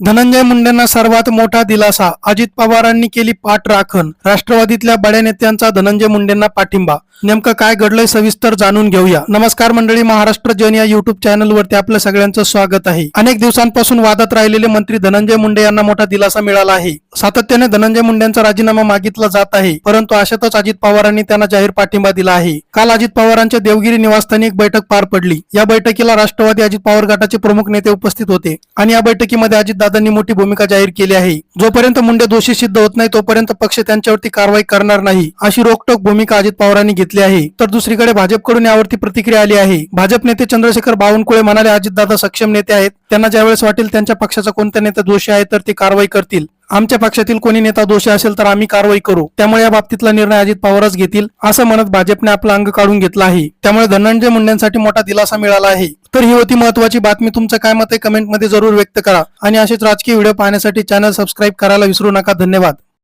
धनंजय मुंडेंना सर्वात मोठा दिलासा. अजित पवारांनी केली पाठ राखण. राष्ट्रवादीतल्या बड्या नेत्यांचा धनंजय मुंडेंना पाठिंबा. नेमकं काय घडलंय सविस्तर जाणून घेऊया. नमस्कार मंडळी महाराष्ट्र जन या युट्यूब चॅनल वरती आपलं सगळ्यांचं स्वागत आहे. अनेक दिवसांपासून वादात राहिलेले मंत्री धनंजय मुंडे यांना मोठा दिलासा मिळाला आहे. सातत्याने धनंजय मुंडेंचा राजीनामा मागितला जात आहे परंतु अशातच अजित पवारांनी त्यांना जाहीर पाठिंबा दिला आहे. काल अजित पवारांच्या देवगिरी निवासस्थानी एक बैठक पार पडली. या बैठकीला राष्ट्रवादी अजित पवार गटाचे प्रमुख नेते उपस्थित होते आणि या बैठकीमध्ये अजित दादांनी मोठी भूमिका जाहीर केली आहे. जोपर्यंत मुंडे दोषी सिद्ध होत नाही तोपर्यंत पक्ष त्यांच्यावरती कारवाई करणार नाही अशी रोकटोक भूमिका अजित पवारांनी घेतली आहे. तर दुसरीकडे भाजपकडून यावरती प्रतिक्रिया आली आहे. भाजप नेते चंद्रशेखर बावनकुळे म्हणाले अजितदादा सक्षम नेते आहेत. त्यांना ज्यावेळेस वाटेल त्यांच्या पक्षाचा कोणता नेता दोषी आहे तर ते कारवाई करतील. आमच्या पक्षातील कोणी नेता दोषी असेल तर आम्ही कारवाई करू. त्यामुळे या बाबतीतला निर्णय अजित पवारच घेतील असं म्हणत भाजपने आपला अंग काढून घेतला आहे. त्यामुळे धनंजय मुंडेंसाठी मोठा दिलासा मिळाला आहे. तर ही होती महत्वाची बातमी. तुमचं काय मत आहे कमेंटमध्ये जरूर व्यक्त करा. आणि असेच राजकीय व्हिडिओ पाहण्यासाठी चॅनल सबस्क्राईब करायला विसरू नका. धन्यवाद.